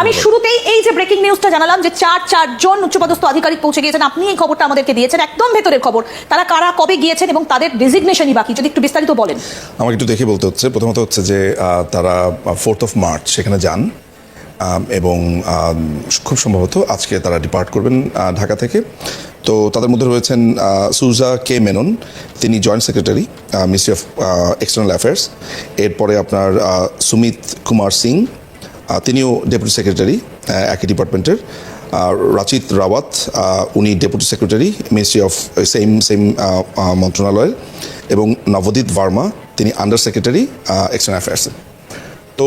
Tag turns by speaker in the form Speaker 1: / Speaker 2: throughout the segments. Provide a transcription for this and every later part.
Speaker 1: আমি শুরুতেই এই যে ব্রেকিং নিউজটা জানালাম যে চার চারজন উচ্চপদস্থ আধিকারিক পৌঁছে গিয়েছেন, আপনি এই খবরটা আমাদেরকে দিয়েছেন, একদম ভেতরের খবর। তারা কারা, কবে গিয়েছেন এবং তাদের ডেজিগনেশনই বাকি? যদি একটু বিস্তারিত বলেন।
Speaker 2: আমাকে একটু দেখে বলতে হচ্ছে, প্রথমত হচ্ছে যে তারা ফোর্থ অফ মার্চ সেখানে যান এবং খুব সম্ভবত আজকে তারা ডিপার্ট করবেন ঢাকা থেকে। তো তাদের মধ্যে রয়েছেন সুজা কে মেনন, তিনি joint secretary ministry of external affairs এরপরে আপনার সুমিত কুমার সিং তিনিও ডেপুটি সেক্রেটারি একই ডিপার্টমেন্টের। রাচিত রাওয়াত উনি deputy secretary ministry of same same মন্ত্রণালয়ের এবং নবদীপ ভার্মা তিনি আন্ডার সেক্রেটারি এক্সটার্ন অ্যাফেয়ার্সে তো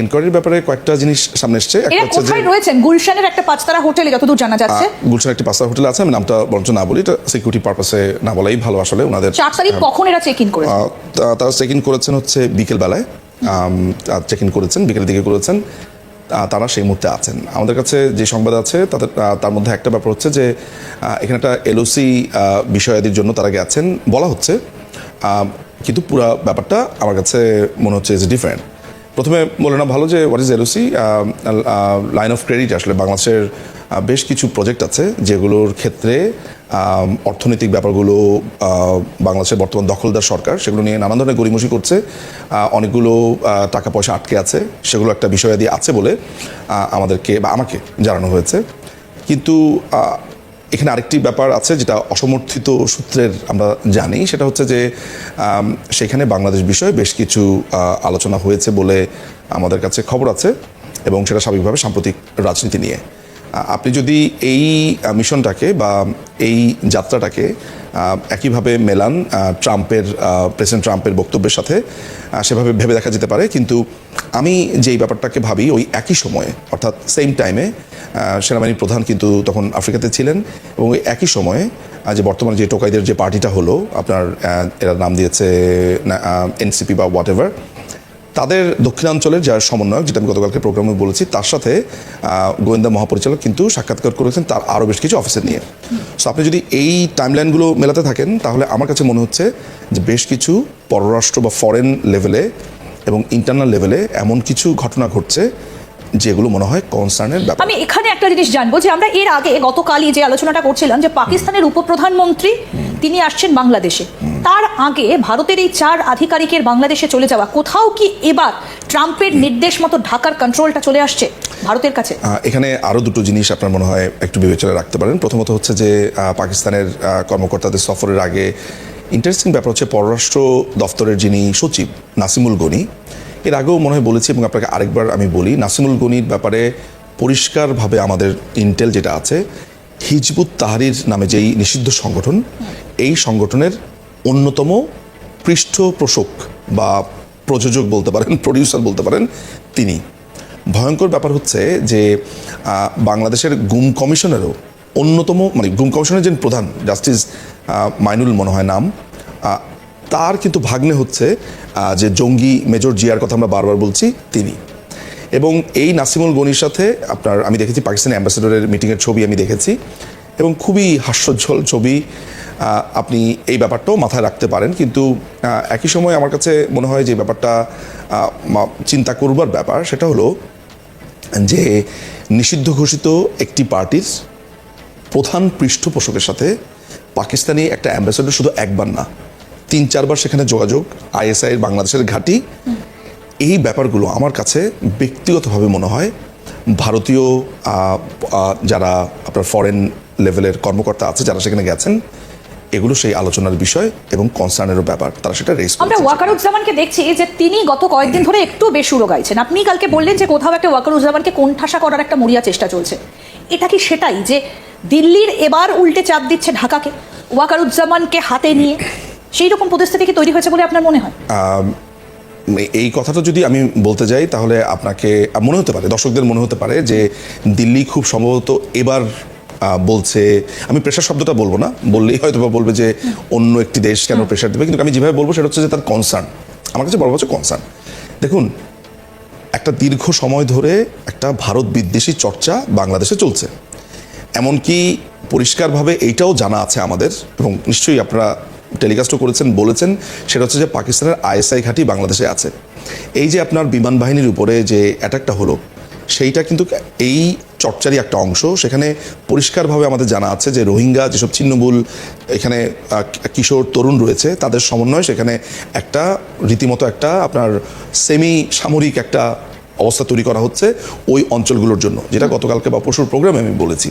Speaker 2: ইনকোয়ারির ব্যাপারে কয়েকটা জিনিস সামনে এসছে। একটা হচ্ছে যে
Speaker 1: রয়েছেন? গুলশানের একটা পাঁচতারা হোটেলে যতদূর জানা যাচ্ছে?
Speaker 2: আহ, গুলশান একটি পাঁচটা হোটেল আছে আমি নামটা বরঞ্চ না বলি এটা সিকিউরিটি পারপাসে না বলাই ভালো আসলে ওনাদের
Speaker 1: চার তারিখ কখন এরা চেক ইন করেছে
Speaker 2: তারা চেক ইন করেছেন হচ্ছে বিকেলবেলায়। চেক ইন করেছেন, বিকেলের দিকে করেছেন তারা সেই মুহূর্তে আছেন। আমাদের কাছে যে সংবাদ আছে, তাদের তার মধ্যে একটা ব্যাপার হচ্ছে যে এখানে একটা এলওসি বিষয়াদির জন্য তারা গেছেন বলা হচ্ছে কিন্তু পুরো ব্যাপারটা আমার কাছে মনে হচ্ছে ইজ ডিফারেন্ট প্রথমে বলে না ভালো যে what is LOC line of credit আসলে বাংলাদেশের বেশ কিছু প্রজেক্ট আছে যেগুলোর ক্ষেত্রে অর্থনৈতিক ব্যাপারগুলো বাংলাদেশের বর্তমান দখলদার সরকার, সেগুলো নিয়ে নানান ধরনের গড়িমসি করছে। অনেকগুলো টাকা পয়সা আটকে আছে, সেগুলো একটা বিষয়াদি আছে বলে আমাদেরকে বা আমাকে জানানো হয়েছে। কিন্তু এখানে আরেকটি ব্যাপার আছে যেটা অসমর্থিত সূত্রের আমরা জানি, সেটা হচ্ছে যে সেখানে বাংলাদেশ বিষয়ে বেশ কিছু আলোচনা হয়েছে বলে আমাদের কাছে খবর আছে এবং সেটা স্বাভাবিকভাবে সাম্প্রতিক রাজনীতি নিয়ে। আপনি যদি এই মিশনটাকে বা এই যাত্রাটাকে একইভাবে মেলান ট্রাম্পের প্রেসিডেন্ট ট্রাম্পের বক্তব্যের সাথে সেভাবে ভেবে দেখা যেতে পারে। কিন্তু আমি যেই ব্যাপারটাকে ভাবি, ওই একই সময়ে, অর্থাৎ সেম টাইমে সেনাবাহিনী প্রধান কিন্তু তখন আফ্রিকাতে ছিলেন এবং ওই একই সময়ে যে বর্তমানে যে টোকাইদের যে পার্টিটা হলো, আপনার এরা নাম দিয়েছে এনসিপি বা হোয়াট এভার তাদের দক্ষিণাঞ্চলের যার সমন্বয়ক, যেটা আমি গতকালকে প্রোগ্রামে বলেছি, তার সাথে গোয়েন্দা মহাপরিচালক কিন্তু সাক্ষাৎকার করেছেন তার আরও বেশ কিছু অফিসার নিয়ে। সো আপনি যদি এই টাইমলাইনগুলো মেলাতে থাকেন, তাহলে আমার কাছে মনে হচ্ছে যে বেশ কিছু পররাষ্ট্র বা ফরেন লেভেলে এবং ইন্টারনাল লেভেলে এমন কিছু ঘটনা ঘটছে যেগুলো মনে হয় কনসার্নের ব্যাপার।
Speaker 1: আমি এখানে একটা জিনিস জানব যে আমরা এর আগে গতকালই যে আলোচনাটা করছিলাম যে পাকিস্তানের উপপ্রধানমন্ত্রী তিনি আসছেন বাংলাদেশে। তার আগে ভারতের এই চার আধিকারিকের বাংলাদেশে চলে যাওয়া কোথাও কি এবার ট্রাম্পের নির্দেশ মতো ঢাকার কন্ট্রোলটা চলে আসছে ভারতের কাছে?
Speaker 2: এখানে আরও দুটো জিনিস আপনার মনে হয় একটু বিবেচনা রাখতে পারেন। প্রথমত হচ্ছে যে পাকিস্তানের কর্মকর্তাদের সফরের আগে ইন্টারেস্টিং ব্যাপার হচ্ছে পররাষ্ট্র দফতরের যিনি সচিব নাসিমুল গনি এর আগেও মনে হয় বলেছি এবং আপনাকে আরেকবার আমি বলি, নাসিমুল গনির ব্যাপারে পরিষ্কারভাবে আমাদের ইন্টেল যেটা আছে, হিজবুত তাহারির নামে যেই নিষিদ্ধ সংগঠন, এই সংগঠনের অন্যতম পৃষ্ঠপোষক বা প্রযোজক বলতে পারেন প্রডিউসার বলতে পারেন তিনি। ভয়ঙ্কর ব্যাপার হচ্ছে যে বাংলাদেশের গুম কমিশনেরও অন্যতম মানে গুম কমিশনের যে প্রধান, জাস্টিস মাইনুল মনে হয় নাম তার কিন্তু ভাগ্নে হচ্ছে যে জঙ্গি মেজর জিয়ার কথা আমরা বারবার বলছি, তিনি। এবং এই নাসিমুল গনির সাথে আপনার, আমি দেখেছি পাকিস্তানি অ্যাম্বাসেডরের মিটিংয়ের ছবি আমি দেখেছি, এবং খুবই হাস্যোজ্জ্বল ছবি আপনি এই ব্যাপারটাও মাথায় রাখতে পারেন। কিন্তু একই সময় আমার কাছে মনে হয় যে ব্যাপারটা চিন্তা করবার ব্যাপার, সেটা হলো যে নিষিদ্ধ ঘোষিত একটি পার্টির প্রধান পৃষ্ঠপোষকের সাথে পাকিস্তানি একটা অ্যাম্বাসেডর শুধু একবার না তিন চারবার সেখানে যোগাযোগ আইএসআই বাংলাদেশের ঘাঁটি। এই ব্যাপারগুলো আমার কাছে ব্যক্তিগতভাবে মনে হয় ভারতীয় যারা আপনার ফরেন লেভেলের কর্মকর্তা আছে যারা সেখানে গেছেন এগুলো সেই আলোচনার বিষয় এবং কনসার্নেরও ব্যাপার। তারা সেটা রেস
Speaker 1: আমরা ওয়াকারুজ্জামানকে দেখছি যে তিনি গত কয়েকদিন ধরে একটু বেসুরো গাইছেন আপনি কালকে বললেন যে কোথাও একটা ওয়াকারুজ্জামানকে কোণঠাসা করার একটা মরিয়া চেষ্টা চলছে। এটা কি সেটাই যে দিল্লির এবার উল্টে চাপ দিচ্ছে ঢাকাকে? ওয়াকারুজ্জামানকে হাতে নিয়ে সেই রকম পরিস্থিতি কি তৈরি হয়েছে বলে আপনার মনে হয়?
Speaker 2: এই কথাটা যদি আমি বলতে যাই তাহলে আপনাকে মনে হতে পারে দর্শকদের মনে হতে পারে যে দিল্লি খুব সম্ভবত এবার বলছে আমি প্রেশার শব্দটা বলব না বললেই হয়তো বা বলবে যে অন্য একটি দেশ কেন প্রেশার দেবে কিন্তু আমি যেভাবে বলব সেটা হচ্ছে যে তার কনসার্ন আমার কাছে বড় হচ্ছে কনসার্ন দেখুন একটা দীর্ঘ সময় ধরে একটা ভারত বিদ্বেষী চর্চা বাংলাদেশে চলছে। এমনকি পরিষ্কারভাবে এইটাও জানা আছে আমাদের এবং নিশ্চয়ই আপনারা টেলিকাস্টও করেছেন বলেছেন সেটা হচ্ছে যে পাকিস্তানের আইএসআই ঘাঁটি বাংলাদেশে আছে। এই যে আপনার বিমান বাহিনীর উপরে যে অ্যাটাকটা হলো সেইটা কিন্তু এই চর্চারই একটা অংশ। সেখানে পরিষ্কারভাবে আমাদের জানা আছে যে রোহিঙ্গা যেসব ছিন্নমূল এখানে কিশোর তরুণ রয়েছে তাদের সমন্বয় সেখানে একটা রীতিমতো একটা আপনার সেমি সামরিক একটা অবস্থা তৈরি করা হচ্ছে ওই অঞ্চলগুলোর জন্য যেটা গতকালকে বা পশুর প্রোগ্রামে আমি বলেছি।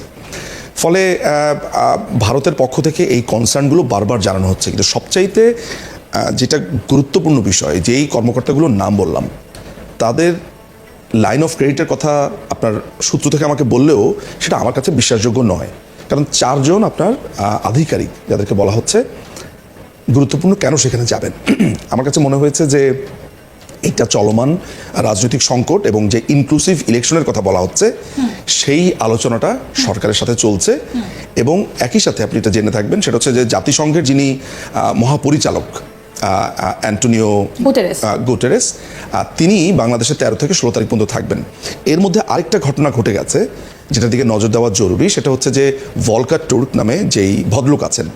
Speaker 2: ফলে ভারতের পক্ষ থেকে এই কনসার্নগুলো বারবার জানানো হচ্ছে। কিন্তু সবচাইতে যেটা গুরুত্বপূর্ণ বিষয়, যে এই কর্মকর্তাগুলোর নাম বললাম, তাদের লাইন অফ ক্রেডিটের কথা আপনার সূত্র থেকে আমাকে বললেও সেটা আমার কাছে বিশ্বাসযোগ্য নয়। কারণ চারজন আপনার আধিকারিক যাদেরকে বলা হচ্ছে, গুরুত্বপূর্ণ কেন সেখানে যাবেন? আমার কাছে মনে হয়েছে যে এটা চলমান রাজনৈতিক সংকট এবং যে ইনক্লুসিভ ইলেকশনের কথা বলা হচ্ছে সেই আলোচনাটা সরকারের সাথে চলছে এবং একই সাথে আপনি এটা জেনে থাকবেন সেটা হচ্ছে যে জাতিসংঘের যিনি মহাপরিচালক অ্যান্টোনিও। গুটেরেস তিনি বাংলাদেশে তেরো থেকে ষোলো তারিখ পর্যন্ত থাকবেন এর মধ্যে আরেকটা ঘটনা ঘটে গেছে যেটার দিকে নজর দেওয়া জরুরি সেটা হচ্ছে যে ভলকার টুর্ক নামে যেই ভদ্রলোক আছেন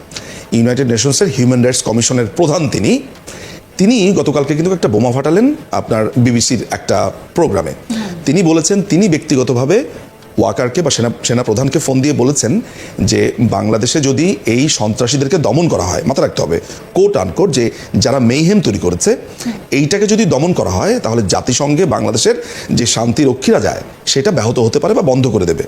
Speaker 2: ইউনাইটেড নেশনসের হিউম্যান রাইটস কমিশনের প্রধান তিনি তিনি গতকালকে কিন্তু একটা বোমা ফাটালেন আপনার বিবিসির একটা প্রোগ্রামে। তিনি বলেছেন, তিনি ব্যক্তিগতভাবে ওয়াকারকে বা সেনা সেনা প্রধানকে ফোন দিয়ে বলেছেন যে বাংলাদেশে যদি এই সন্ত্রাসীদেরকে দমন করা হয় মাথা রাখতে হবে কোট আনকোট যে যারা মেইহেম তৈরি করেছে, এইটাকে যদি দমন করা হয়, তাহলে জাতিসংঘে বাংলাদেশের যে শান্তি রক্ষীরা যায়, সেটা ব্যাহত হতে পারে বা বন্ধ করে দেবে।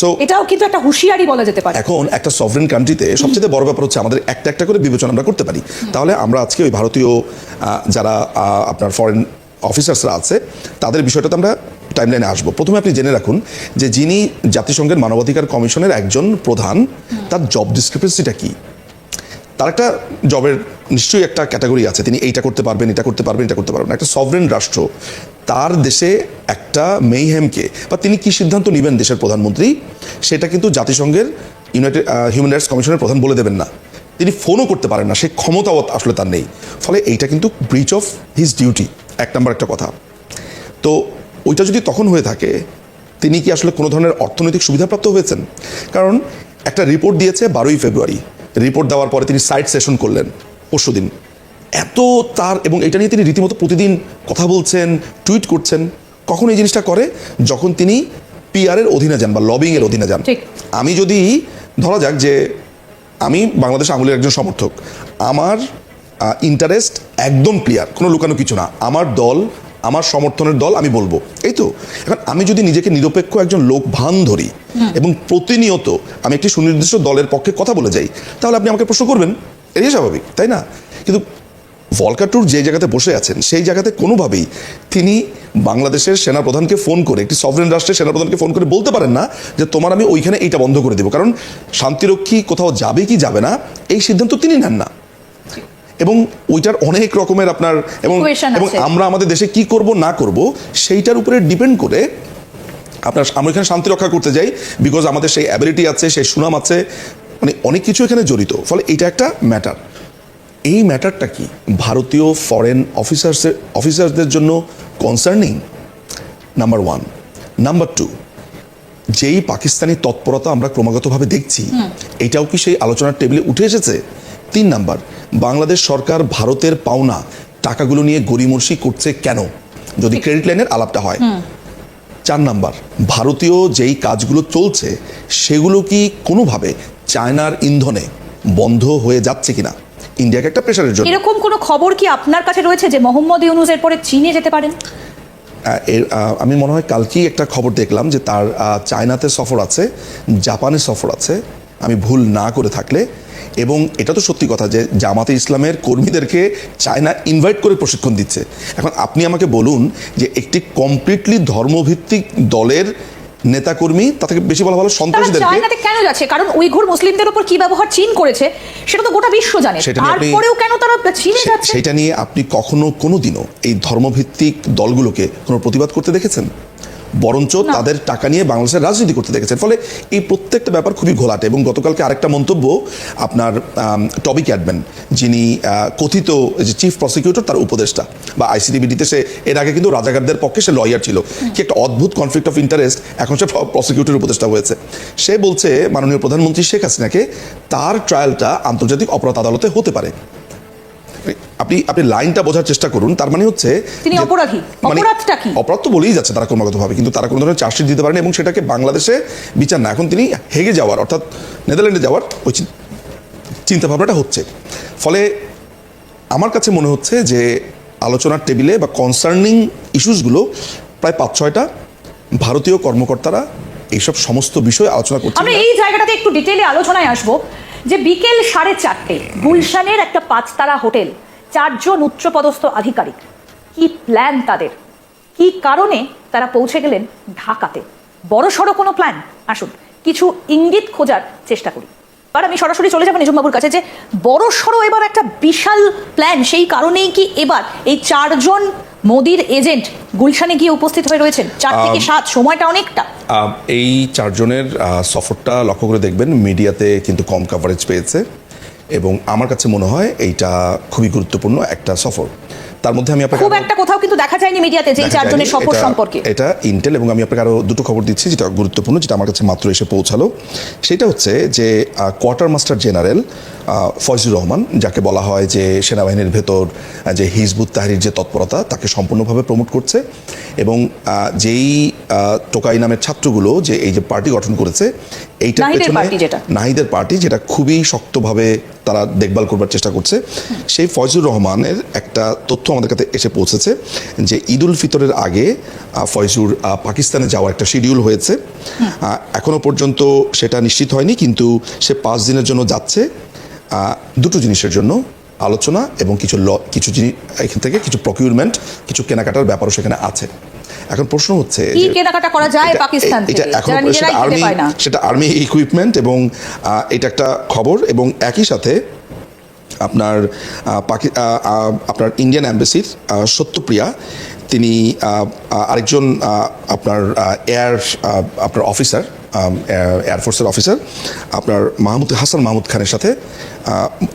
Speaker 2: সো
Speaker 1: এটাও কিন্তু একটা হুঁশিয়ারি বলা যেতে পারে।
Speaker 2: এখন একটা সফরেন কান্ট্রিতে সবচেয়ে বড় ব্যাপার হচ্ছে আমাদের একটা একটা করে বিবেচনা আমরা করতে পারি। তাহলে আমরা আজকে ওই ভারতীয় যারা আপনার ফরেন অফিসার্সরা আছে তাদের বিষয়টাতে আমরা টাইমলাইনে আসব। প্রথমে আপনি জেনে রাখুন যে যিনি জাতিসংঘের মানবাধিকার কমিশনের একজন প্রধান তার জব ডিসক্রিপেন্সিটা কি? তার একটা জবের নিশ্চয়ই একটা ক্যাটাগরি আছে। তিনি এইটা করতে পারবেন এটা করতে পারবেন এটা করতে পারবেন একটা সভরেন রাষ্ট্র তার দেশে একটা মেইহেমকে, বা তিনি কি সিদ্ধান্ত নেবেন দেশের প্রধানমন্ত্রী? সেটা কিন্তু জাতিসংঘের ইউনাইটেড হিউম্যান রাইটস কমিশনের প্রধান বলে দেবেন না। তিনি ফোনও করতে পারেন না সেই ক্ষমতাও আসলে তার নেই। ফলে এইটা কিন্তু ব্রিচ অফ হিজ ডিউটি এক নম্বর একটা কথা। তো ওইটা যদি তখন হয়ে থাকে, তিনি কি আসলে কোনো ধরনের অর্থনৈতিক সুবিধাপ্রাপ্ত হয়েছেন? কারণ একটা রিপোর্ট দিয়েছে বারোই ফেব্রুয়ারি। রিপোর্ট দেওয়ার পরে তিনি সাইট সেশন করলেন পরশুদিন। এত তার এবং এটা নিয়ে তিনি রীতিমতো প্রতিদিন কথা বলছেন টুইট করছেন কখন এই জিনিসটা করে? যখন তিনি পিআরের অধীনে যান বা লবিংয়ের অধীনে যান। আমি যদি ধরা যাক যে আমি বাংলাদেশ আঙুলের একজন সমর্থক আমার ইন্টারেস্ট একদম ক্লিয়ার কোনো লুকানো কিছু না। আমার দল আমার সমর্থনের দল আমি বলব। এই তো? এখন আমি যদি নিজেকে নিরপেক্ষ একজন লোক ভান ধরি এবং প্রতিনিয়ত আমি একটি সুনির্দিষ্ট দলের পক্ষে কথা বলে যাই তাহলে আপনি আমাকে প্রশ্ন করবেন? এটাই স্বাভাবিক তাই না? কিন্তু ভলকাটুর যে জায়গাতে বসে আছেন সেই জায়গাতে কোনোভাবেই তিনি বাংলাদেশের সেনাপ্রধানকে ফোন করে একটি সভরেন রাষ্ট্রের সেনাপ্রধানকে ফোন করে বলতে পারেন না যে তোমার আমি ওইখানে এইটা বন্ধ করে দেবো। কারণ শান্তিরক্ষী কোথাও যাবে কি যাবে না এই সিদ্ধান্ত তিনি নেন না। এবং ওইটার অনেক রকমের আপনার এবং এবং আমরা আমাদের দেশে কি করব না করব সেইটার উপরে ডিপেন্ড করে আপনার আমরা এখানে শান্তি রক্ষা করতে যাই বিকজ আমাদের সেই অ্যাবিলিটি আছে সেই সুনাম আছে মানে অনেক কিছু এখানে জড়িত। ফলে এটা একটা ম্যাটার এই ম্যাটারটা কি? ভারতীয় ফরেন অফিসার্সের অফিসারদের জন্য concerning number one number two যেই পাকিস্তানি তৎপরতা আমরা ক্রমাগতভাবে দেখছি এটাও কি সেই আলোচনার টেবিলে উঠে এসেছে? তিন নাম্বার বাংলাদেশ সরকার ভারতের পাওনা টাকাগুলো নিয়ে গড়িমসি করছে কেন? যদি ক্রেডিট লাইনের আলাপটা হয়। চার নাম্বার ভারতীয় যেই কাজগুলো চলছে সেগুলো কি কোনোভাবে চায়নার ইন্ধনে বন্ধ হয়ে যাচ্ছে কিনা? ইন্ডিয়াকে একটা প্রেশারের জন্য।
Speaker 1: এরকম কোনো খবর কি আপনার কাছে রয়েছে যে মোহাম্মদ ইউনুসের পরে চীনে যেতে পারেন?
Speaker 2: এর আমি মনে হয় কালকেই একটা খবর দেখলাম যে তার চায়নাতে সফর আছে জাপানে সফর আছে। আমি ভুল না করে থাকলে। এবং এটা তো সত্যি কথা যে জামাতে ইসলামের কর্মীদেরকে চায়না ইনভাইট করে প্রশিক্ষণ দিচ্ছে। এখন আপনি আমাকে বলুন যে একটি কমপ্লিটলি ধর্মভিত্তিক দলের নেতাকর্মী তাকে বেশি বলা ভালো সন্ত্রাসীদের
Speaker 1: চায়নাতে কেন যাচ্ছে? কারণ উইঘুর মুসলিমদের উপর কি ব্যবহার চীন করেছে সেটা তো গোটা বিশ্ব জানে। তারপরেও কেন তারা চীনে যাচ্ছে?
Speaker 2: সেটা নিয়ে আপনি কখনো কোনো দিনও এই ধর্মভিত্তিক দলগুলোকে কোনো প্রতিবাদ করতে দেখেছেন? বরঞ্চ তাদের টাকা নিয়ে বাংলাদেশের রাজনীতি করতে দেখেছেন। ফলে এই প্রত্যেকটা ব্যাপার খুবই ঘোলাটে এবং গতকালকে আরেকটা মন্তব্য আপনার টবি ক্যাডম্যান যিনি কথিত যে চিফ প্রসিকিউটর তার উপদেষ্টা বা আইসিডিবিডিতে সে এর আগে কিন্তু রাজাকারদের পক্ষে সে লয়ার ছিল। কি একটা অদ্ভুত কনফ্লিক্ট অফ ইন্টারেস্ট এখন সে প্রসিকিউটর উপদেষ্টা হয়েছে। সে বলছে মাননীয় প্রধানমন্ত্রী শেখ হাসিনাকে তার ট্রায়ালটা আন্তর্জাতিক অপরাধ আদালতে হতে পারে। আপনি আপনি লাইনটা বোঝার চেষ্টা করুন তার মানে হচ্ছে
Speaker 1: তিনি অপরাধী।
Speaker 2: মানে
Speaker 1: অপরাধটা কি?
Speaker 2: অপরাধ তো বলেই যাচ্ছে তারা ক্রমাগতভাবে কিন্তু তারা কোনো ধরনের চার্জশিট দিতে পারেন এবং সেটাকে বাংলাদেশে বিচার না এখন তিনি হেগে যাওয়ার অর্থাৎ নেদারল্যান্ডে যাওয়ার ওই চি- চিন্তা ভাবনাটা হচ্ছে ফলে আমার কাছে মনে হচ্ছে যে আলোচনার টেবিলে বা কনসার্নিং ইস্যুসগুলো প্রায় পাঁচ ছয়টা ভারতীয় কর্মকর্তারা এইসব সমস্ত বিষয়ে আলোচনা করছেন
Speaker 1: আমরা এই জায়গাটাতে একটু ডিটেলে আলোচনায় আসব যে বিকেল সাড়ে চারটে গুলশানের একটা পাঁচতারা হোটেল চারজন উচ্চপদস্থ আধিকারিক। কি প্ল্যান তাদের? কি কারণে তারা পৌঁছে গেলেন ঢাকাতে? বড় সড়ো কোনো প্ল্যান আসুন কিছু ইঙ্গিত খোঁজার চেষ্টা করি। এবার আমি সরাসরি চলে যাব নিজুমবাবুর কাছে যে বড় সড়ো এবার একটা বিশাল প্ল্যান সেই কারণেই কি এবার এই চারজন মোদির এজেন্ট গুলশানে গিয়ে উপস্থিত হয়ে রয়েছেন? চার থেকে সাত সময়টা অনেকটা।
Speaker 2: এই চারজনের সফরটা লক্ষ্য করে দেখবেন মিডিয়াতে কিন্তু কম কাভারেজ পেয়েছে। এবং আমার কাছে মনে হয় এইটা খুবই গুরুত্বপূর্ণ একটা সফর। তার মধ্যে আমি আপনাকে
Speaker 1: খুব একটা কোথাও কিন্তু দেখা যায়নি মিডিয়াতে যে চারজনের
Speaker 2: এটা-
Speaker 1: সম্পর্কে।
Speaker 2: এটা ইন্টেল এবং আমি আপনাকে আরও দুটো খবর দিচ্ছি যেটা গুরুত্বপূর্ণ যেটা আমার কাছে মাত্র এসে পৌঁছালো। সেটা হচ্ছে যে quartermaster general Foyzur Rahman যাকে বলা হয় যে সেনাবাহিনীর ভেতর যে হিজবুত তাহরির যে তৎপরতা তাকে সম্পূর্ণভাবে প্রমোট করছে। এবং যেই টোকাই নামের ছাত্রগুলো যে এই যে পার্টি গঠন করেছে এইটার পেছনে
Speaker 1: যেটা।
Speaker 2: নাহিদের পার্টি যেটা খুবই শক্তভাবে তারা দেখভাল করবার চেষ্টা করছে। সেই ফয়জুর রহমানের একটা তথ্য আমাদের কাছে এসে পৌঁছেছে যে ঈদ উল ফিতরের আগে ফয়জুর পাকিস্তানে যাওয়ার একটা শিডিউল হয়েছে। আহ, এখনও পর্যন্ত সেটা নিশ্চিত হয়নি কিন্তু সে পাঁচ দিনের জন্য যাচ্ছে। দুটো জিনিসের জন্য আলোচনা এবং কিছু ল কিছু জিনিস এখান থেকে কিছু প্রকিউরমেন্ট কিছু কেনাকাটার ব্যাপারও সেখানে আছে। এখন প্রশ্ন হচ্ছে
Speaker 1: কি
Speaker 2: যে-
Speaker 1: কেনাকাটা করা যায়
Speaker 2: এটা-
Speaker 1: পাকিস্তান থেকে?
Speaker 2: এখনও
Speaker 1: যারা
Speaker 2: সেটা
Speaker 1: নিজেরাই খেতে
Speaker 2: আর্মি
Speaker 1: পায় না।
Speaker 2: সেটা আর্মি ইকুইপমেন্ট এবং এটা একটা খবর এবং একই সাথে আপনার পাকি আপনার ইন্ডিয়ান অ্যাম্বাসির সত্যপ্রিয়া তিনি আরেকজন আপনার এয়ার আপনার অফিসার এয়ারফোর্সের অফিসার আপনার মাহমুদ হাসান মাহমুদ খানের সাথে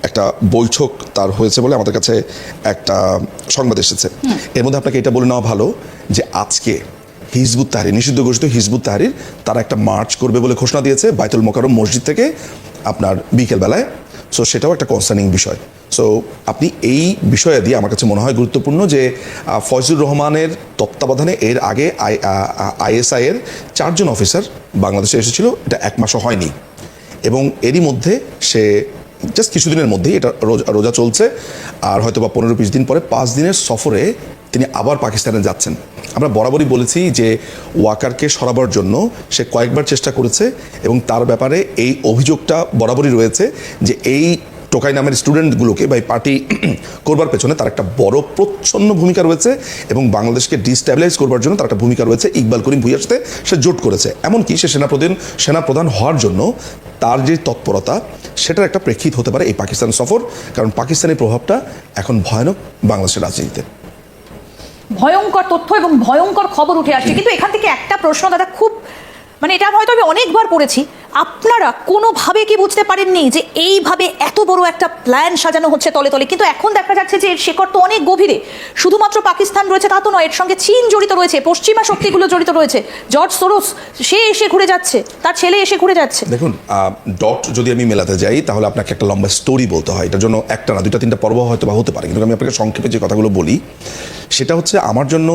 Speaker 2: একটা বৈঠক তার হয়েছে বলে আমাদের কাছে একটা সংবাদ এসেছে। এর মধ্যে আপনাকে এটা বলে নেওয়া ভালো যে আজকে হিজবুত তাহরির নিষিদ্ধ ঘোষিত হিজবুত তাহারির তারা একটা মার্চ করবে বলে ঘোষণা দিয়েছে বাইতুল মোকারম মসজিদ থেকে আপনার বিকেলবেলায়। সো সেটাও একটা কনসার্নিং বিষয়। সো আপনি এই বিষয়ে দিয়ে আমার কাছে মনে হয় গুরুত্বপূর্ণ যে ফয়জুর রহমানের তত্ত্বাবধানে এর আগে আইএসআই এর চারজন অফিসার বাংলাদেশে এসেছিল, এটা এক মাসও হয়নি। এবং এরই মধ্যে সে জাস্ট কিছুদিনের মধ্যেই এটা রোজা চলছে, আর হয়তো বা পনেরো বিশ দিন পরে পাঁচ দিনের সফরে তিনি আবার পাকিস্তানে যাচ্ছেন। আমরা বরাবরই বলেছি যে ওয়াকারকে সরাবার জন্য সে কয়েকবার চেষ্টা করেছে এবং তার ব্যাপারে এই অভিযোগটা বরাবরই রয়েছে যে এই টোকাই নামের স্টুডেন্টগুলোকে বা এই পার্টি করবার পেছনে তার একটা বড় প্রচ্ছন্ন ভূমিকা রয়েছে এবং বাংলাদেশকে ডিস্ট্যাবিলাইজ করবার জন্য তার একটা ভূমিকা রয়েছে। ইকবাল করিম ভুইয়ার সাথে সে জোট করেছে। এমনকি সে সেনাপ্রধান সেনাপ্রধান হওয়ার জন্য তার যে তৎপরতা, সেটার একটা প্রেক্ষিত হতে পারে এই পাকিস্তান সফর, কারণ পাকিস্তানের প্রভাবটা এখন ভয়ানক বাংলাদেশের রাজনীতিতে।
Speaker 1: ভয়ঙ্কর তথ্য এবং ভয়ঙ্কর খবর উঠে আসছে। কিন্তু এখান থেকে একটা প্রশ্ন দাদা খুব মানে এটা হয়তো আমি অনেকবার পড়েছি। আপনারা কোনোভাবে কি বুঝতে পারেননি যে এইভাবে এত বড় একটা প্ল্যান সাজানো হচ্ছে তলে তলে? কিন্তু এখন দেখা যাচ্ছে যে এর শেকড় তো অনেক গভীরে। শুধুমাত্র পাকিস্তান রয়েছে তা তো নয়, এর সঙ্গে চীন জড়িত রয়েছে, পশ্চিমা শক্তিগুলো জড়িত রয়েছে। জর্জ সোরোস, সে এসে ঘুরে যাচ্ছে, তার ছেলে এসে ঘুরে যাচ্ছে।
Speaker 2: দেখুন ডট যদি আমি মেলাতে যাই, তাহলে আপনাকে একটা লম্বা স্টোরি বলতে হয়। এটার জন্য একটা না, দুইটা, তিনটা পর্ব হয়তো বা হতে পারে। কিন্তু আমি আপনাকে সংক্ষেপে যে কথাগুলো বলি, সেটা হচ্ছে আমার জন্য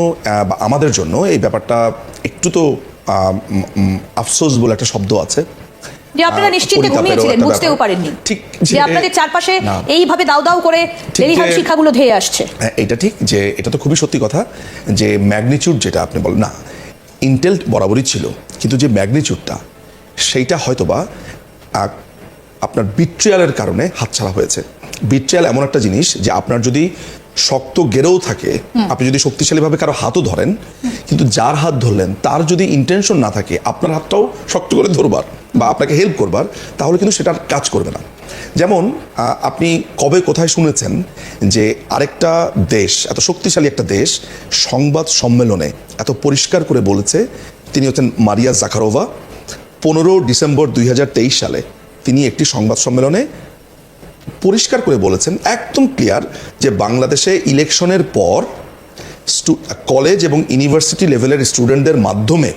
Speaker 2: আমাদের জন্য এই ব্যাপারটা একটু তো আফসোস বলে একটা শব্দ আছে।
Speaker 1: যে আপনারা নিশ্চিন্তে ঘুমিয়েছিলেন বুঝতেও পারেননি।
Speaker 2: ঠিক
Speaker 1: যে আপনাদের চারপাশে এইভাবে দাও দাও করে লেলিহান শিক্ষাগুলো ধেয়ে আসছে।
Speaker 2: হ্যাঁ, এটা ঠিক যে এটা তো খুবই সত্যি কথা যে ম্যাগনিচিউড যেটা আপনি বলেন না ইন্টেল বরাবরই ছিল কিন্তু যে ম্যাগনিচিউডটা সেইটা হয়তোবা আপনার বিট্রিয়ালের কারণে হাতছাড়া হয়েছে। বিট্রিয়াল এমন একটা জিনিস যে আপনার যদি শক্ত গেরেও থাকে আপনি যদি শক্তিশালীভাবে কারও হাতও ধরেন কিন্তু যার হাত ধরলেন তার যদি ইন্টেনশন না থাকে আপনার হাতটাও শক্ত করে ধরবার বা আপনাকে হেল্প করবার তাহলে কিন্তু সেটা আর কাজ করবে না। যেমন আপনি কবে কোথায় শুনেছেন যে আরেকটা দেশ এত শক্তিশালী একটা দেশ সংবাদ সম্মেলনে এত পরিষ্কার করে বলেছে তিনি হচ্ছেন মারিয়া জাকারোভা পনেরো ডিসেম্বর দুই হাজার তেইশ সালে তিনি একটি সংবাদ সম্মেলনে পরিষ্কার করে বলেছেন একদম ক্লিয়ার যে বাংলাদেশে ইলেকশনের পর কলেজ এবং ইউনিভার্সিটি লেভেলের স্টুডেন্টদের মাধ্যমে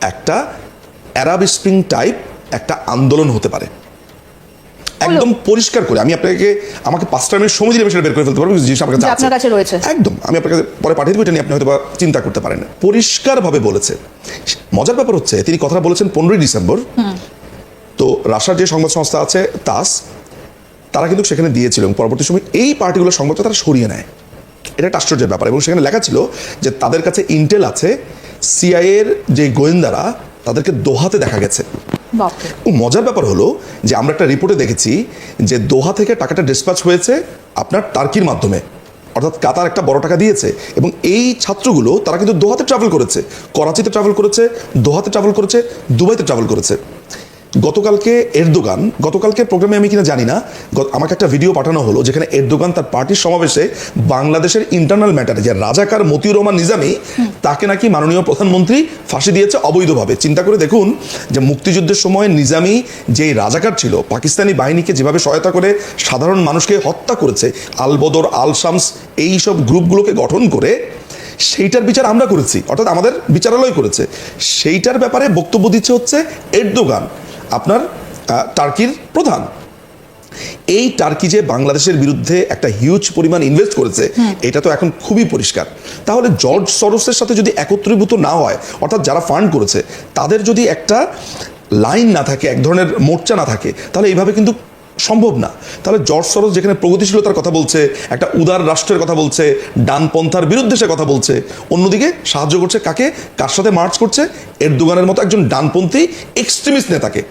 Speaker 2: একটা অ্যারাব স্প্রিং টাইপ একটা আন্দোলন হতে পারে। একদম পরিষ্কার করে। আমি আপনাকে আমাকে পাঁচটা মিনিট সময় দিলে সেটা বের করে ফেলতে পারব জিনিস আমার কাছে
Speaker 1: আপনার কাছে রয়েছে।
Speaker 2: একদম। আমি আপনাকে পরে পাঠিয়ে দেবো এটা নিয়ে আপনি হয়তো চিন্তা করতে পারেন পরিষ্কারভাবে বলেছে। মজার ব্যাপার হচ্ছে তিনি কথাটা বলেছেন পনেরোই ডিসেম্বর। তো রাশিয়ার যে সংবাদ সংস্থা আছে তাস তারা কিন্তু সেখানে দিয়েছিল এবং পরবর্তী সময় এই পার্টিগুলোর সংবাদটা তারা সরিয়ে নেয়। এটা একটা আশ্চর্যের ব্যাপার এবং সেখানে লেখা ছিল যে তাদের কাছে ইন্টেল আছে সিআইএর যে গোয়েন্দারা তাদেরকে দোহাতে দেখা গেছে। মজার ব্যাপার হলো যে আমরা একটা রিপোর্টে দেখেছি যে দোহা থেকে টাকাটা ডিসপ্যাচ হয়েছে আপনার টার্কির মাধ্যমে অর্থাৎ কাতার একটা বড় টাকা দিয়েছে এবং এই ছাত্রগুলো তারা কিন্তু দোহাতে ট্রাভেল করেছে। করাচিতে ট্রাভেল করেছে দোহাতে ট্রাভেল করেছে দুবাইতে ট্রাভেল করেছে। গতকালকে এরদোগান গতকালকে প্রোগ্রামে আমি কিনা জানি না আমাকে একটা ভিডিও পাঠানো হলো যেখানে এরদোগান তার পার্টির সমাবেশে বাংলাদেশের ইন্টারনাল ম্যাটারে যে রাজাকার মতিউর রহমান নিজামী, তাকে নাকি মাননীয় প্রধানমন্ত্রী ফাঁসি দিয়েছে অবৈধভাবে। চিন্তা করে দেখুন যে মুক্তিযুদ্ধের সময় নিজামী যেই রাজাকার ছিল, পাকিস্তানি বাহিনীকে যেভাবে সহায়তা করে সাধারণ মানুষকে হত্যা করেছে আল বদর আল শামস এই সব গ্রুপগুলোকে গঠন করে, সেইটার বিচার আমরা করেছি, অর্থাৎ আমাদের বিচারালয় করেছে। সেইটার ব্যাপারে বক্তব্য দিচ্ছে হচ্ছে এরদোগান। আপনার টার্কির প্রধান। এই টার্কি যে বাংলাদেশের বিরুদ্ধে একটা হিউজ পরিমাণ ইনভেস্ট করেছে এটা তো এখন খুবই পরিষ্কার। তাহলে জর্জ সরোসের সাথে যদি একত্রীভূত না হয় অর্থাৎ যারা ফান্ড করেছে তাদের যদি একটা লাইন না থাকে এক ধরনের মোর্চা না থাকে তাহলে এইভাবে কিন্তু সম্ভব না। তাহলে জর্জ সরোস যেখানে প্রগতিশীলতার কথা বলছে একটা উদার রাষ্ট্রের কথা বলছে ডানপন্থার বিরুদ্ধে সে কথা বলছে অন্যদিকে সাহায্য করছে কাকে? কার সাথে মার্চ করছে? এরদোগানের মতো একজন ডানপন্থী এক্সট্রিমিস্ট নেতাকে।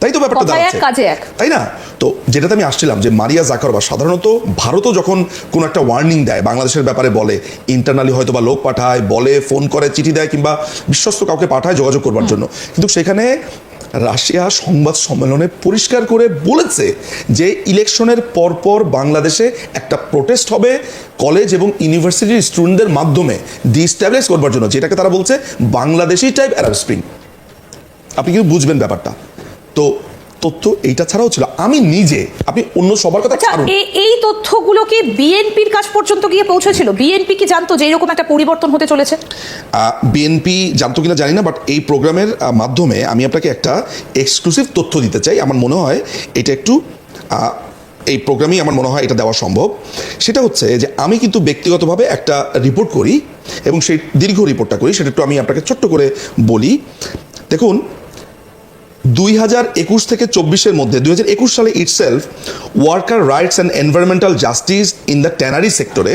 Speaker 2: তাই তো ব্যাপারটা দাঁড়াচ্ছে।
Speaker 1: কাজে এক।
Speaker 2: তাই না? তো যেটাতে আমি আসছিলাম যে মারিয়া জাকারবা সাধারণত ভারতও যখন কোনো একটা ওয়ার্নিং দেয় বাংলাদেশের ব্যাপারে বলে ইন্টারনালি হয়তো বা লোক পাঠায় বলে ফোন করে চিঠি দেয় কিংবা বিশ্বস্ত কাউকে পাঠায় যোগাযোগ করবার জন্য কিন্তু সেখানে রাশিয়া সংবাদ সম্মেলনে পরিষ্কার করে বলেছে যে ইলেকশনের পরপর বাংলাদেশে একটা প্রোটেস্ট হবে কলেজ এবং ইউনিভার্সিটির স্টুডেন্টদের মাধ্যমে ডিস্ট্যাবলিশ করবার জন্য যেটাকে তারা বলছে বাংলাদেশি টাইপ অ্যারাব স্প্রিং আপনি কিন্তু বুঝবেন ব্যাপারটা। তো তথ্য এইটা ছাড়াও ছিল। আমি নিজে আপনি অন্য সবার কথা
Speaker 1: আচ্ছা
Speaker 2: ছাড়ুন।
Speaker 1: এই তথ্যগুলো কি বিএনপির কাছ পর্যন্ত গিয়ে পৌঁছেছিল? বিএনপি কি জানতো যে এরকম একটা পরিবর্তন হতে চলেছে?
Speaker 2: বিএনপি জানতো কিনা জানি না বাট এই প্রোগ্রামের মাধ্যমে আমি আপনাকে একটা এক্সক্লুসিভ তথ্য দিতে চাই। আমার মনে হয় এটা একটু এই প্রোগ্রামেই আমার মনে হয় এটা দেওয়া সম্ভব। সেটা হচ্ছে যে আমি কিন্তু ব্যক্তিগতভাবে একটা রিপোর্ট করি এবং সেই দীর্ঘ রিপোর্টটা করি সেটা একটু আমি আপনাকে ছোট্ট করে বলি। দেখুন দুই হাজার একুশ থেকে চব্বিশের মধ্যে দুই হাজার একুশ সালে itself worker rights and environmental justice in the tannery সেক্টরে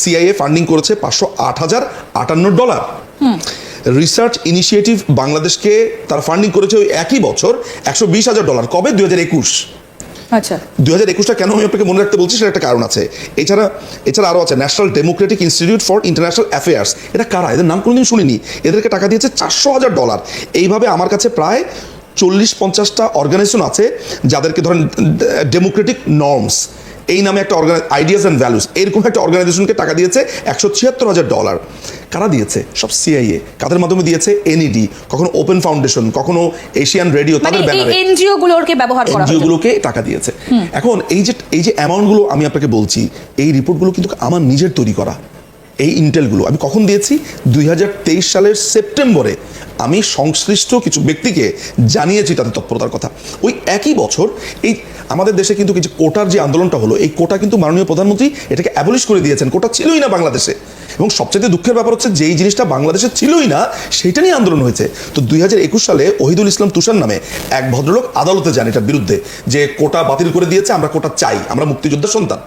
Speaker 2: সিআইএ ফান্ডিং করেছে পাঁচশো আট হাজার আটান্ন ডলার। রিসার্চ ইনিশিয়েটিভ বাংলাদেশকে তার ফান্ডিং করেছে ওই একই বছর একশো বিশ হাজার ডলার। কবে? দুই হাজার একুশ।
Speaker 1: আচ্ছা।
Speaker 2: দুই হাজার একুশটা কেন আমি আপনাকে মনে রাখতে বলছি সেটা একটা কারণ আছে। এছাড়া এছাড়া আরও আছে national democratic institute for international affairs এটা কারা? এদের নাম কোনোদিন শুনিনি। এদেরকে টাকা দিয়েছে চারশো হাজার ডলার। এইভাবে আমার কাছে প্রায় চল্লিশ পঞ্চাশটা অর্গানাইজেশন আছে যাদেরকে ধরেন ডেমোক্রেটিক নর্মস এই নামে একটা অর্গানাই আইডিয়াস অ্যান্ড ভ্যালুস এরকম একটা অর্গানাইজেশনকে টাকা দিয়েছে একশো ছিয়াত্তর হাজার ডলার কারা দিয়েছে? সব সিআইএ কাদের মাধ্যমে দিয়েছে? এনইডি কখনো ওপেন ফাউন্ডেশন কখনো এশিয়ান রেডিও তাদের ব্যানারে
Speaker 1: এনজিও গুলোকে ব্যবহার করা
Speaker 2: এনজিও গুলোকে টাকা দিয়েছে। এখন এই যে এই যে অ্যামাউন্টগুলো আমি আপনাকে বলছি এই রিপোর্টগুলো কিন্তু আমার নিজের তৈরি করা। এই ইন্টেলগুলো। আমি কখন দিয়েছি? দুই হাজার তেইশ সালের সেপ্টেম্বরে। আমি সংশ্লিষ্ট কিছু ব্যক্তিকে জানিয়েছি তাদের তৎপরতার কথা। ওই একই বছর এই আমাদের দেশে কিন্তু কিছু কোটার যে আন্দোলনটা হলো, এই কোটা কিন্তু মাননীয় প্রধানমন্ত্রী এটাকে অ্যাবলিশ করে দিয়েছেন। কোটা ছিলই না বাংলাদেশে। এবং সবচেয়ে দুঃখের ব্যাপার হচ্ছে যেই জিনিসটা বাংলাদেশে ছিলই না, সেটা নিয়ে আন্দোলন হয়েছে। তো দুই হাজার একুশ সালে ওহিদুল ইসলাম তুষার নামে এক ভদ্রলোক আদালতে যান এটার বিরুদ্ধে, যে কোটা বাতিল করে দিয়েছে, আমরা কোটা চাই, আমরা মুক্তিযোদ্ধার সন্তান।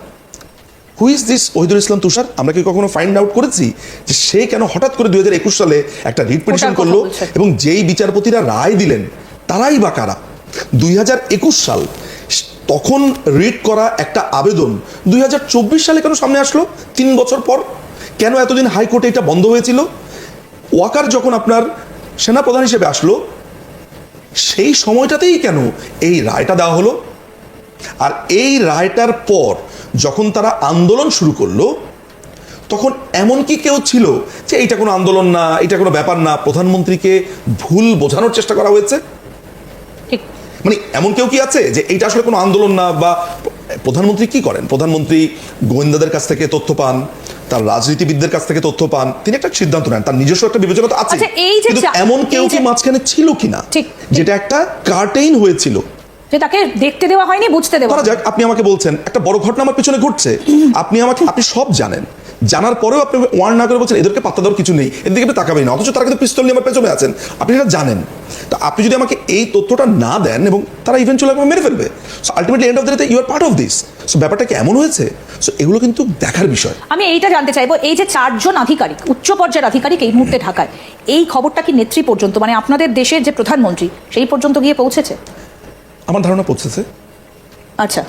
Speaker 2: Who is this Wahidul Islam Tushar? আমরা কি কখনো ফাইন্ড আউট করেছি যে সে কেন হঠাৎ করে দুই হাজার একুশ সালে একটা রিট পিটিশন করল এবং যেই বিচারপতিরা রায় দিলেন তারাই বা কারা? দুই হাজার একুশ সাল তখন রিট করা একটা আবেদন দুই হাজার চব্বিশ সালে কেন সামনে আসলো? তিন বছর পর। কেন এতদিন হাইকোর্টে এটা বন্ধ হয়েছিল? ওয়াকার যখন আপনার সেনাপ্রধান হিসেবে আসলো সেই সময়টাতেই কেন এই রায়টা দেওয়া হলো? আর এই রায়টার পর যখন তারা আন্দোলন শুরু করল তখন এমন কি কেউ ছিল যে এইটা কোনো আন্দোলন না এটা কোনো ব্যাপার না প্রধানমন্ত্রীকে ভুল বোঝানোর চেষ্টা করা হয়েছে? মানে এমন কেউ কি আছে যে এইটা আসলে কোনো আন্দোলন না বা প্রধানমন্ত্রী কি করেন? প্রধানমন্ত্রী গোয়েন্দাদের কাছ থেকে তথ্য পান তার রাজনীতিবিদদের কাছ থেকে তথ্য পান তিনি একটা সিদ্ধান্ত নেন তার নিজস্ব একটা বিবেচনা তো আছে
Speaker 1: আচ্ছা,
Speaker 2: এমন কেউ কি মাঝখানে ছিল কিনা। যেটা একটা কার্টেইন হয়েছিল।
Speaker 1: যে তাকে দেখতে দেওয়া হয়নি বুঝতে দেওয়া
Speaker 2: ধরা যাক আপনি আমাকে বলছেন একটা বড় ঘটনা আমার পিছনে ঘটছে আপনি আমাকে আপনি সব জানেন। জানার পরেও আপনি ওয়ার্ন না করে বলছেন এদেরকে পাত্তা দেওয়ার কিছু নেই তাকাবেন না। অথচ তারা কিন্তু পিস্তল নিয়ে আমার পেছনে আছেন। আপনি সেটা জানেন। তো আপনি যদি আমাকে এই তথ্যটা না দেন এবং তারা ইভেন্চুয়ালি আমাকে মেরে ফেলবে so ultimately end of the you are part of this so ব্যাপারটা কি এমন হয়েছে? সো এগুলো কিন্তু দেখার বিষয়।
Speaker 1: আমি এইটা জানতে চাইব এই যে চারজন আধিকারিক উচ্চ পর্যায়ের আধিকারিক এই মুহূর্তে ঢাকায় এই খবরটা কি নেত্রী পর্যন্ত মানে আপনাদের দেশের যে প্রধানমন্ত্রী সেই পর্যন্ত গিয়ে পৌঁছেছে?
Speaker 2: আমার ধারণা পৌঁছেছে।
Speaker 1: আচ্ছা।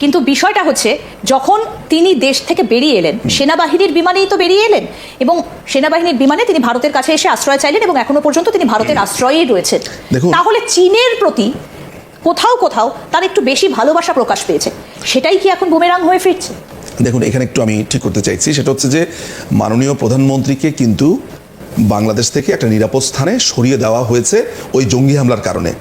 Speaker 1: কিন্তু বিষয়টা হচ্ছে যখন তিনি দেশ থেকে বেরিয়ে এলেন সেনাবাহিনীর বিমানেই তো বেরিয়ে এলেন এবং সেনাবাহিনীর বিমানে তিনি ভারতের কাছে এসে আশ্রয় চাইলেন এবং এখনও পর্যন্ত তিনি ভারতের আশ্রয়েই রয়েছেন। তাহলে চীনের প্রতি কোথাও কোথাও তার একটু বেশি ভালোবাসা প্রকাশ পেয়েছে। সেটাই কি এখন বুমেরাং হয়ে ফিরছে?
Speaker 2: দেখুন এখানে একটু আমি ঠিক করতে চাইছি সেটা হচ্ছে যে মাননীয় প্রধানমন্ত্রীকে কিন্তু বাংলাদেশ থেকে একটা নিরাপদ স্থানে সরিয়ে দেওয়া হয়েছে ওই জঙ্গি হামলার কারণে।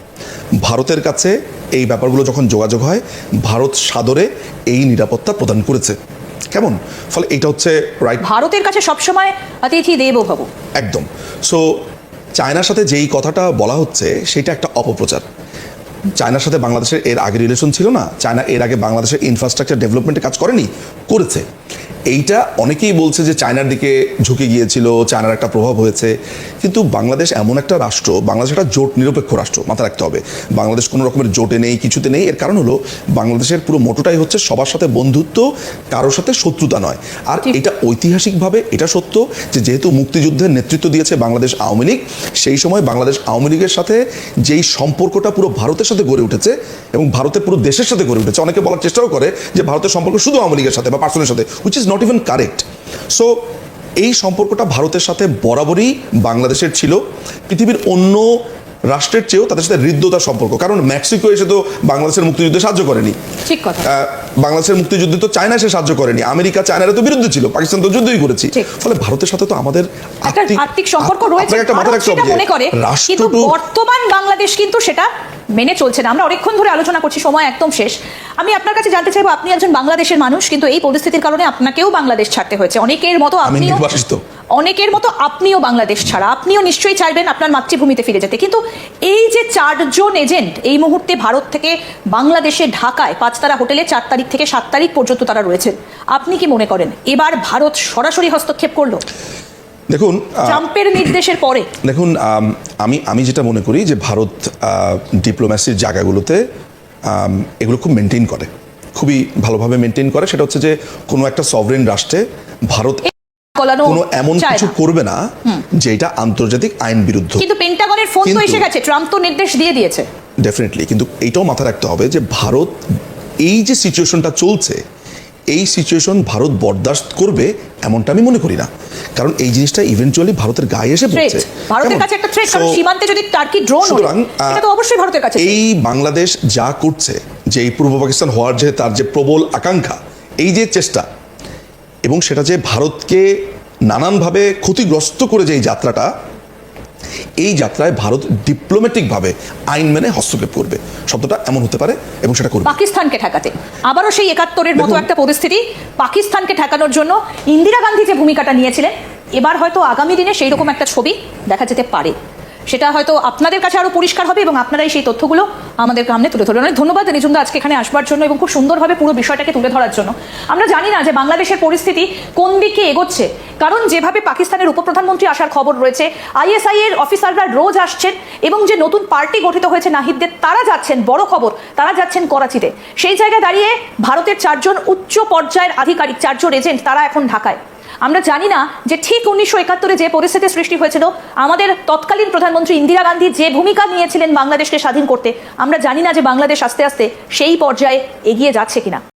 Speaker 2: ভারতের কাছে এই ব্যাপারগুলো যখন যোগাযোগ হয় ভারত সাদরে এই নিরাপত্তা প্রদান করেছে। কেমন? ফলে এটা হচ্ছে রাইট
Speaker 1: ভারতের কাছে সবসময় অতিথি দেব ভব।
Speaker 2: একদম। সো চায়নার সাথে যেই কথাটা বলা হচ্ছে সেটা একটা অপপ্রচার। চায়নার সাথে বাংলাদেশের এর আগে রিলেশন ছিল না। চায়না এর আগে বাংলাদেশের ইনফ্রাস্ট্রাকচার ডেভেলপমেন্টে কাজ করেনি করেছে। এইটা অনেকেই বলছে যে চায়নার দিকে ঝুঁকে গিয়েছিল চায়নার একটা প্রভাব হয়েছে। কিন্তু বাংলাদেশ এমন একটা রাষ্ট্র বাংলাদেশ একটা জোট নিরপেক্ষ রাষ্ট্র মাথায় রাখতে হবে। বাংলাদেশ কোনো রকমের জোটে নেই কিছুতে নেই। এর কারণ হলো বাংলাদেশের পুরো মোটোটাই হচ্ছে সবার সাথে বন্ধুত্ব কারোর সাথে শত্রুতা নয়। আর। এটা ঐতিহাসিকভাবে এটা সত্য যে যেহেতু মুক্তিযুদ্ধের নেতৃত্ব দিয়েছে বাংলাদেশ আওয়ামী লীগ সেই সময় বাংলাদেশ আওয়ামী লীগের সাথে যেই সম্পর্কটা পুরো ভারতের সাথে গড়ে উঠেছে এবং ভারতের পুরো দেশের সাথে গড়ে উঠেছে অনেকে বলার চেষ্টাও করে যে ভারতের সম্পর্ক শুধু আওয়ামী লীগের সাথে বা পার্সনের সাথে which is not even correct so এই সম্পর্কটা ভারতের সাথে বরাবরই বাংলাদেশের ছিল। পৃথিবীর অন্য রাষ্ট্রের চেয়েও তাদের সাথে হৃদ্যতার সম্পর্ক। কারণ মেক্সিকো এসে তো বাংলাদেশের মুক্তিযুদ্ধে সাহায্য করেনি।
Speaker 1: ঠিক কথা।
Speaker 2: বাংলাদেশের মুক্তিযুদ্ধে তো চায়না এসে সাহায্য করেনি। আমেরিকা চায়নার তো বিরুদ্ধে ছিল। পাকিস্তান তো যুদ্ধই করেছি। ফলে ভারতের সাথে তো আমাদের
Speaker 1: আর্থিক সম্পর্ক রয়েছে।
Speaker 2: একটা
Speaker 1: ভারত
Speaker 2: রাখতে হবে
Speaker 1: মনে করে কিন্তু বর্তমান বাংলাদেশ কিন্তু সেটা মেনে চলছে না। আমরা অনেকক্ষণ ধরে আলোচনা করছি সময় একদম শেষ। আমি আপনার কাছে জানতে চাইব আপনি একজন বাংলাদেশের মানুষ কিন্তু এই পরিস্থিতির কারণে আপনাকেও বাংলাদেশ ছাড়তে হয়েছে। অনেকের মতো
Speaker 2: আমি
Speaker 1: আপনিও
Speaker 2: নির্বাসিত।
Speaker 1: অনেকের মতো আপনিও বাংলাদেশ ছাড়া। আপনিও নিশ্চয়ই চাইবেন আপনার মাতৃভূমিতে ফিরে যেতে। কিন্তু এই যে চারজন এজেন্ট এই মুহূর্তে ভারত থেকে বাংলাদেশে ঢাকায় পাঁচতারা হোটেলে চার তারিখ থেকে সাত তারিখ পর্যন্ত তারা রয়েছেন আপনি কি মনে করেন এবার ভারত সরাসরি হস্তক্ষেপ করল?
Speaker 2: দেখুন
Speaker 1: ট্রাম্পের নির্দেশের পরে।
Speaker 2: দেখুন আম, আমি যেটা মনে করি যে ভারত ডিপ্লোম্যাসির জায়গাগুলোতে এগুলো খুব মেনটেন করে। খুবই ভালোভাবে মেনটেন করে। সেটা হচ্ছে যে কোনো একটা সভরেন রাষ্ট্রে ভারত কোনো এমন কিছু করবে না যেটা আন্তর্জাতিক আইন বিরুদ্ধ।
Speaker 1: কিন্তু পেন্টাগনের ফোন তো এসে গেছে ট্রাম্প তো নির্দেশ দিয়ে দিয়েছে।
Speaker 2: ডেফিনেটলি কিন্তু এইটাও মাথায় রাখতে হবে যে ভারত এই যে সিচুয়েশনটা চলছে এই সিচুয়েশন ভারত বরদাস্ত করবে এমনটা আমি মনে করি না। কারণ এই জিনিসটা ইভেন্চুয়ালি ভারতের গায়ে এসে পড়ছে।
Speaker 1: ভারতের কাছে একটা থ্রেট কারণ সীমান্তে যদি টার্কি ড্রোন
Speaker 2: সুতরাং
Speaker 1: এটা তো অবশ্যই ভারতের কাছে
Speaker 2: এই বাংলাদেশ যা করছে যে এই পূর্ব পাকিস্তান হওয়ার যে তার যে প্রবল আকাঙ্ক্ষা এই যে চেষ্টা এবং সেটা যে ভারতকে নানানভাবে ক্ষতিগ্রস্ত করে যে এই যাত্রাটা এই যাত্রায় ভারত ডিপ্লোম্যাটিকভাবে আইন মেনে হস্তক্ষেপ করবে। শব্দটা এমন হতে পারে এবং সেটা করবে।
Speaker 1: পাকিস্তানকে ঠেকাতে। আবারও সেই একাত্তরের মতো একটা পরিস্থিতি। পাকিস্তানকে ঠেকানোর জন্য ইন্দিরা গান্ধী যে ভূমিকাটা নিয়েছিলেন এবার হয়তো আগামী দিনে সেই রকম একটা ছবি দেখা যেতে পারে। সেটা হয়তো আপনাদের কাছে আরও পরিষ্কার হবে এবং আপনারাই সেই তথ্যগুলো আমাদের সামনে তুলে ধরবেন। অনেক ধন্যবাদ নিজুন্দা আজকে এখানে আসবার জন্য এবং খুব সুন্দরভাবে পুরো বিষয়টাকে তুলে ধরার জন্য। আমরা জানি না যে বাংলাদেশের পরিস্থিতি কোন দিকে এগোচ্ছে, কারণ যেভাবে পাকিস্তানের উপপ্রধানমন্ত্রী আসার খবর রয়েছে, আইএসআই এর অফিসাররা রোজ আসছেন এবং যে নতুন পার্টি গঠিত হয়েছে নাহিদদের, তারা যাচ্ছেন, বড় খবর, তারা যাচ্ছেন করাচিতে। সেই জায়গায় দাঁড়িয়ে ভারতের চারজন উচ্চ পর্যায়ের আধিকারিক, চারজন এজেন্ট তারা এখন ঢাকায়। আমরা জানি না যে ঠিক উনিশশো একাত্তরে যে পরিস্থিতি সৃষ্টি হয়েছিল, আমাদের তৎকালীন প্রধানমন্ত্রী ইন্দিরা গান্ধী যে ভূমিকা নিয়েছিলেন বাংলাদেশকে স্বাধীন করতে, আমরা জানি না যে বাংলাদেশ আস্তে আস্তে সেই পর্যায়ে এগিয়ে যাচ্ছে কিনা।